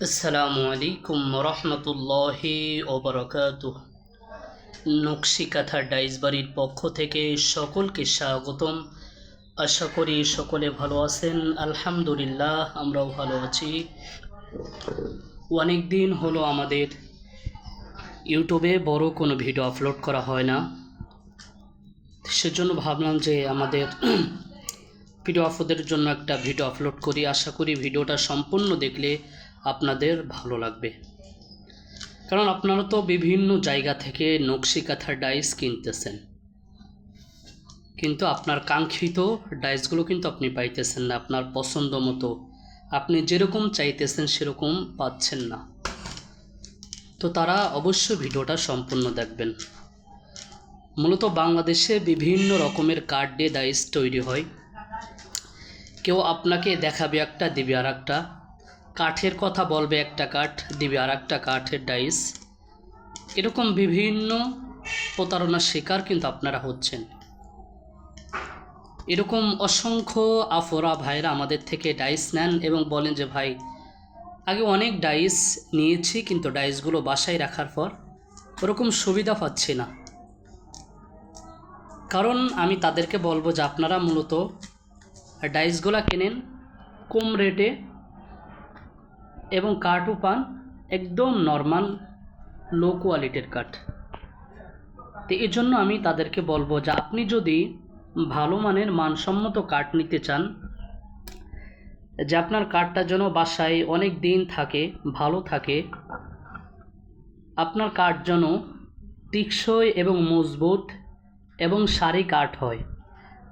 আসসালামু আলাইকুম রহমতুল্লাহি ওবরকাত নকশি কাথা ডাইস বাড়ির পক্ষ থেকে সকলকে স্বাগতম। আশা করি সকলে ভালো আছেন। আলহামদুলিল্লাহ, আমরাও ভালো আছি। অনেক দিন হলো আমাদের ইউটিউবে বড় কোনো ভিডিও আপলোড করা হয় না। সেজন্য ভাবলাম যে আমাদের ভিডিও আপলোডের জন্য একটা ভিডিও আপলোড করি। আশা করি ভিডিওটা সম্পূর্ণ দেখলে আপনাদের ভালো লাগবে। কারণ আপনারা তো বিভিন্ন জায়গা থেকে নকশি কাঁথার ডাইস কিনতেছেন। কিন্তু আপনার কাঙ্ক্ষিত ডাইসগুলো কিন্তু আপনি পাইতেছেন না, আপনার পছন্দ মতো। আপনি যেরকম চাইতেছেন সেরকম পাচ্ছেন না। তো তারা অবশ্য ভিডিওটা সম্পূর্ণ দেখবেন। মূলত বাংলাদেশে বিভিন্ন রকমের কার্ড দিয়ে ডাইস তৈরি হয়। কেউ আপনাকে দেখাবে একটা, দিবে আর একটা কাঠের কথা বলবে একটা কাঠ, দিবে আর একটা কাঠের ডাইস। এরকম বিভিন্ন প্রতারণার শিকার কিন্তু আপনারা হচ্ছেন। এরকম অসংখ্য আফরা ভাইরা আমাদের থেকে ডাইস নেন এবং বলেন যে, ভাই, আগে অনেক ডাইস নিয়েছি, কিন্তু ডাইসগুলো বাসায় রাখার পর ওরকম সুবিধা পাচ্ছি না। কারণ আমি তাদেরকে বলব যে, আপনারা মূলত ডাইসগুলা কেনেন কম রেটে এবং কাঠও পান একদম নর্মাল লো কোয়ালিটির কাঠ। তো এই জন্য আমি তাদেরকে বলব যে আপনি যদি ভালো মানের মানসম্মত কাঠ নিতে চান, যে আপনার কাঠটা যেন বাসায় অনেক দিন থাকে, ভালো থাকে, আপনার কাঠ যেন টিকসই এবং মজবুত এবং সারি কাঠ হয়।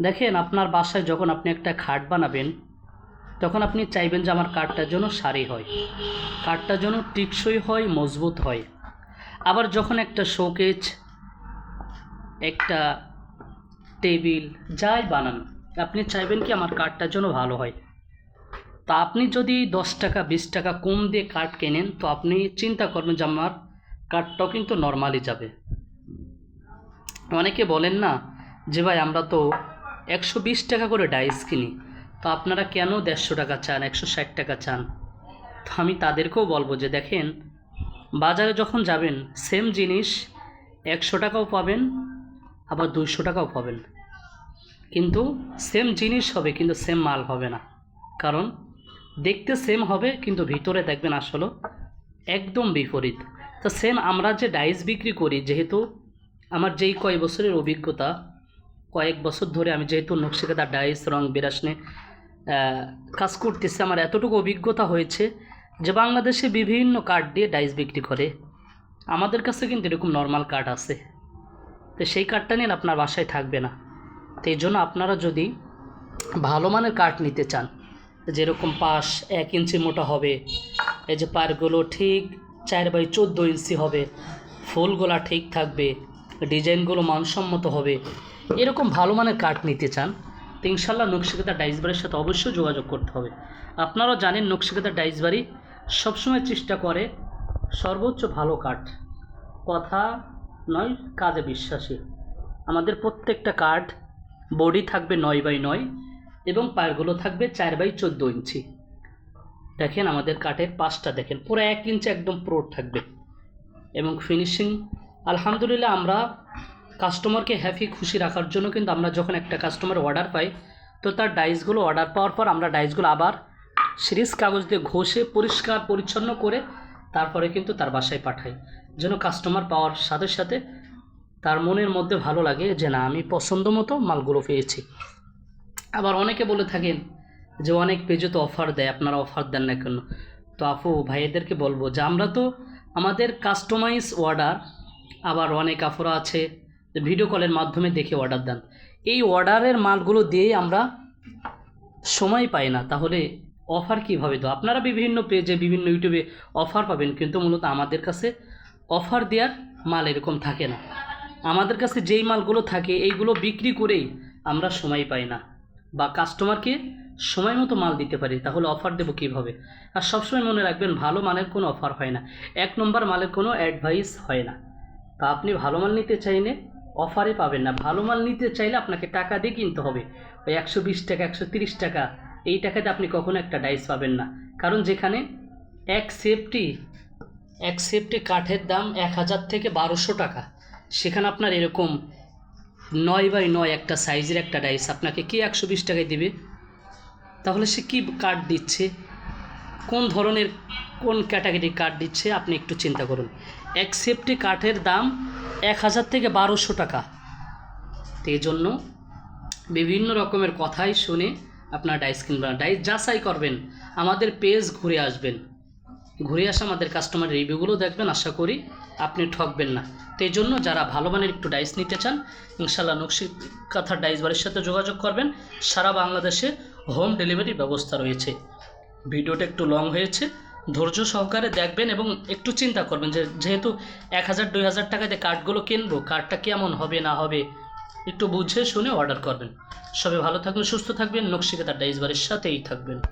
দেখেন, আপনার বাসায় যখন আপনি একটা খাট বানাবেন তখন আপনি চাইবেন যে আমার কাঠটা যেন সারি হয়। কাঠটা যেন টিকসই হয়, মজবুত হয়। আবার যখন একটা শোকেজ, একটা টেবিল, যাই বানান, আপনি চাইবেন কি আমার কাঠটা যেন ভালো হয়। তা আপনি যদি দশ টাকা, বিশ টাকা কম দিয়ে কাঠ কেনেন, তো আপনি চিন্তা করবেন যে আমার কাঠটাও কিন্তু নর্মালি যাবে। অনেকে বলেন না যে ভাই, আমরা তো একশো বিশ টাকা করে ডাইস কিনি। তো আপনারা কেন দেড়শো টাকা চান, একশো ষাট টাকা চান? তো আমি তাদেরকেও বলব যে দেখেন, বাজারে যখন যাবেন সেম জিনিস, একশো টাকাও পাবেন, আবার দুইশো টাকাও পাবেন। কিন্তু সেম জিনিস হবে, কিন্তু সেম মাল হবে না। কারণ দেখতে সেম হবে, কিন্তু ভিতরে দেখবেন আসলে একদম বিপরীত। তো সেম আমরা যে ডাইস বিক্রি করি, যেহেতু আমার যেই কয় বছরের অভিজ্ঞতা, কয়েক বছর ধরে আমি যেহেতু নকশিকাদা ডাইস রং বিরাসনে কাজ করতেছে। আমার এতটুকু অভিজ্ঞতা হয়েছে যে বাংলাদেশে বিভিন্ন কার্ড দিয়ে ডাইস বিক্রি করে। আমাদের কাছে কিন্তু এরকম নর্মাল কার্ড আছে। তো সেই কার্ডটা নিয়ে আপনার বাসায় থাকবে না। তো এই জন্য আপনারা যদি ভালো মানের কাঠ নিতে চান, যেরকম পাশ এক ইঞ্চি মোটা হবে, এই যে পারগুলো ঠিক চার বাই চোদ্দ ইঞ্চি হবে, ফুলগুলা ঠিক থাকবে, ডিজাইনগুলো মানসম্মত হবে, এরকম ভালো মানের কাঠ নিতে চান তো ইনশাল্লাহ নকশিকাতা ডাইসবাড়ির সাথে অবশ্যই যোগাযোগ করতে হবে। আপনারাও জানেন নকশিকাতা ডাইসবাড়ি সবসময় চেষ্টা করে সর্বোচ্চ ভালো কাঠ। কথা নয়, কাজে বিশ্বাসী। আমাদের প্রত্যেকটা কাঠ বডি থাকবে নয় বাই নয় এবং পায়েরগুলো থাকবে চার বাই চোদ্দ ইঞ্চি। দেখেন আমাদের কাঠের পাশটা দেখেন, পুরো এক ইঞ্চি একদম প্রোট থাকবে। এবং ফিনিশিং আলহামদুলিল্লাহ আমরা কাস্টমারকে হ্যাপি খুশি রাখার জন্য কিন্তু আমরা যখন একটা কাস্টমার অর্ডার পাই, তো তার ডাইসগুলো অর্ডার পাওয়ার পর আমরা ডাইসগুলো আবার সিরিজ কাগজ দিয়ে ঘষে পরিষ্কার, পরিচ্ছন্ন করে তারপরে কিন্তু তার বাসায় পাঠাই। যেন কাস্টমার পাওয়ার সাথে সাথে তার মনের মধ্যে ভালো লাগে যে, না, আমি পছন্দ মতো মালগুলো পেয়েছি। আবার অনেকে বলে থাকেন যে, অনেক পেজে তো অফার দেয়, আপনারা অফার দেন না কেন? তো আপু ভাইয়েদেরকে বলব যে, আমরা তো আমাদের কাস্টমাইজ অর্ডার আবার অনেক আফরা আছে ভিডিও কলের মাধ্যমে দেখে অর্ডার দেন। এই অর্ডারের মালগুলো দিয়েই আমরা সময় পাই না, তাহলে অফার কীভাবে তো আপনারা বিভিন্ন পেজে বিভিন্ন ইউটিউবে অফার পাবেন, কিন্তু মূলত আমাদের কাছে অফার দেওয়ার মাল এরকম থাকে না। আমাদের কাছে যেই মালগুলো থাকে, এইগুলো বিক্রি করেই আমরা সময় পাই না। বা কাস্টমারকে সময় মতো মাল দিতে পারি, তাহলে অফার দেবো কীভাবে? আর সবসময় মনে রাখবেন, ভালো মালের কোনো অফার হয় না। এক নম্বর মালের কোনো অ্যাডভাইস হয় না। তা আপনি ভালো মাল নিতে চাইলে অফারে পাবেন না। ভালো মাল নিতে চাইলে আপনাকে টাকা দিয়ে কিনতে হবে। ওই একশো বিশ টাকা, একশো তিরিশ টাকা, এই টাকাতে আপনি কখনো একটা ডাইস পাবেন না। কারণ যেখানে এক সেফটি এক সেফটি কাঠের দাম এক হাজার থেকে বারোশো টাকা। সেখানে আপনার এরকম নয় বাই নয় একটা সাইজের একটা ডাইস আপনাকে কে একশো বিশ টাকায় দেবে? তাহলে সে কী কাঠ দিচ্ছে? কোন ধরনের, কোন ক্যাটাগরি কাঠ দিচ্ছে? আপনি একটু চিন্তা করুন। এক সেফটি কাঠের দাম এক হাজার থেকে বারোশো টাকা। তো এই জন্য বিভিন্ন রকমের কথাই শুনে আপনার ডাইস কিনবেন ডাইস যাচাই করবেন, আমাদের পেজ ঘুরে আসবেন। ঘুরে আসা আমাদের কাস্টমার রিভিউগুলো দেখবেন, আশা করি আপনি ঠকবেন না। তো এই জন্য যারা ভালো মানের একটু ডাইস নিতে চান ইনশাল্লাহ নকশি কাঁথার ডাইস বাড়ির সাথে যোগাযোগ করবেন। সারা বাংলাদেশে হোম ডেলিভারি ব্যবস্থা রয়েছে। ভিডিওটা একটু লং হয়েছে ধৈর্য সহকারে দেখবেন এবং একটু চিন্তা করবেন যে যেহেতু এক হাজার, দুই হাজার টাকাতে কার্ডগুলো কিনবো, কার্ডটা কেমন হবে, না হবে, একটু বুঝে শুনে অর্ডার করবেন। সবাই ভালো থাকবেন, সুস্থ থাকবেন, নকশিকাতার তার ডাইসবারের সাথেই থাকবেন।